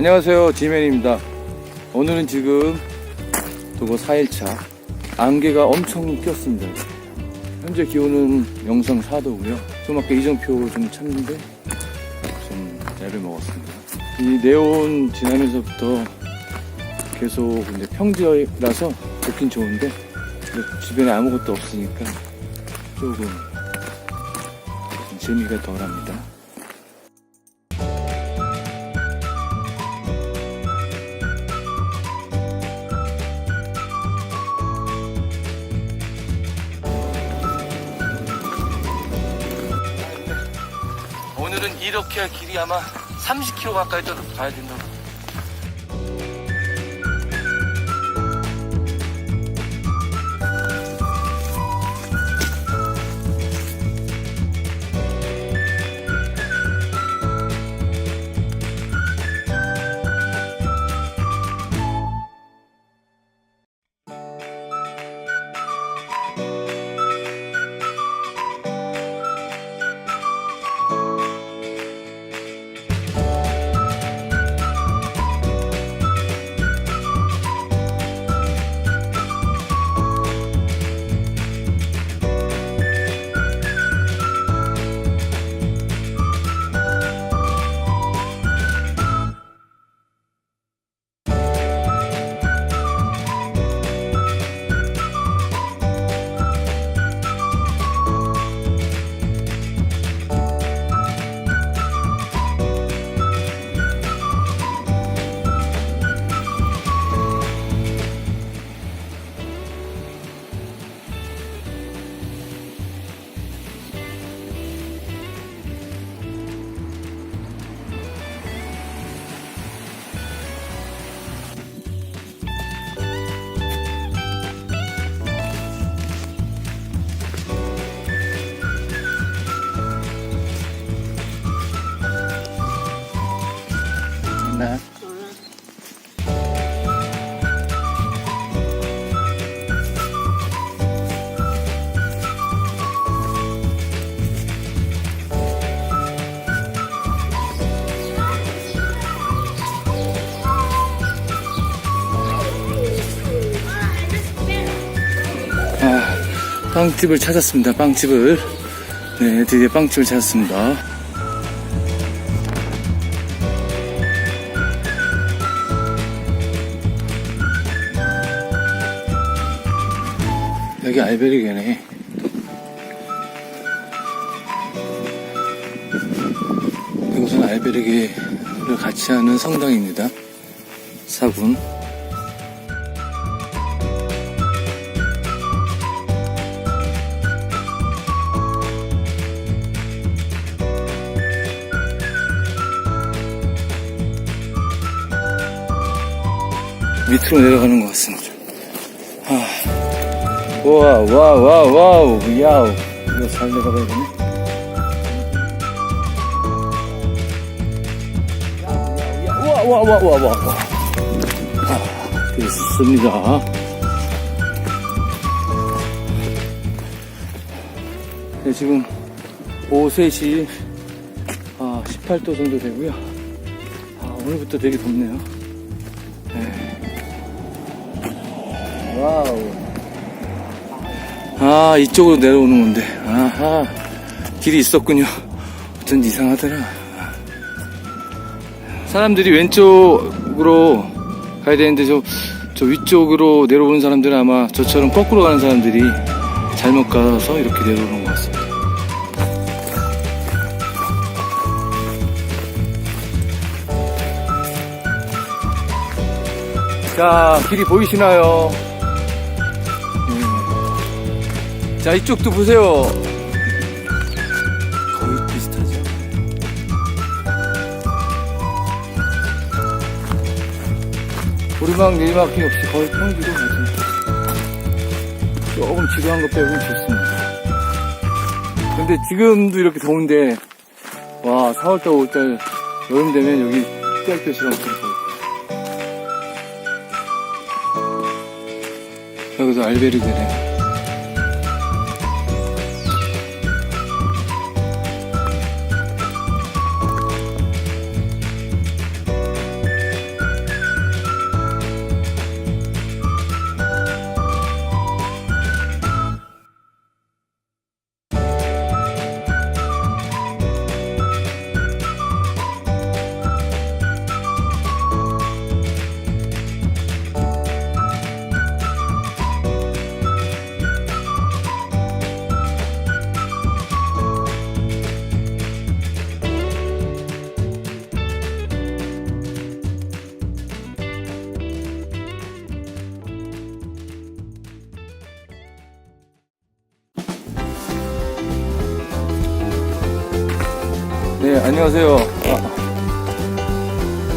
안녕하세요. 지맨입니다. 오늘은 지금 도고 4일차 안개가 엄청 꼈습니다. 현재 기온은 영상 4도고요. 좀 아까 이정표 좀 찼는데 좀 애를 먹었습니다. 이 네온 지나면서부터 계속 근데 평지라서 좋긴 좋은데 주변에 아무것도 없으니까 조금 재미가 덜합니다 이렇게 길이 아마 30km 가까이 더 가야 된다고. 빵집을 찾았습니다. 빵집을. 네, 드디어 빵집을 찾았습니다. 여기 알베르게네. 이곳은 알베르게를 같이 하는 성당입니다. 사군. 밑으로 내려가는 것 같습니다. 아. 와, 와, 와, 와우, 야우. 이거 잘 내려가야 되네. 와, 와, 와, 와, 와, 와. 아, 됐습니다. 네, 지금 오후 3시 아, 18도 정도 되고요. 아, 오늘부터 되게 덥네요. 아, 이쪽으로 내려오는 건데. 아하. 길이 있었군요. 어쩐지 이상하더라. 사람들이 왼쪽으로 가야 되는데, 저, 저 위쪽으로 내려오는 사람들은 아마 저처럼 거꾸로 가는 사람들이 잘못 가서 이렇게 내려오는 것 같습니다. 자, 길이 보이시나요? 자, 이쪽도 보세요. 거의 비슷하죠. 오르막 내리막이 없이 거의 평지로 가죠. 조금 지루한 것 빼고는 좋습니다. 근데 지금도 이렇게 더운데, 와, 4월달, 5월달, 여름 되면 여기 떼알볕이랑. 여기서 알베르게네. 네, 안녕하세요. 아,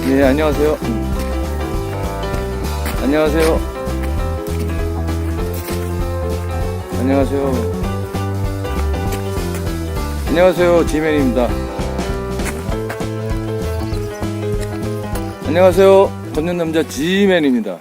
네, 안녕하세요. 안녕하세요. 안녕하세요. 안녕하세요. 지맨입니다. 안녕하세요. 걷는 남자 지맨입니다.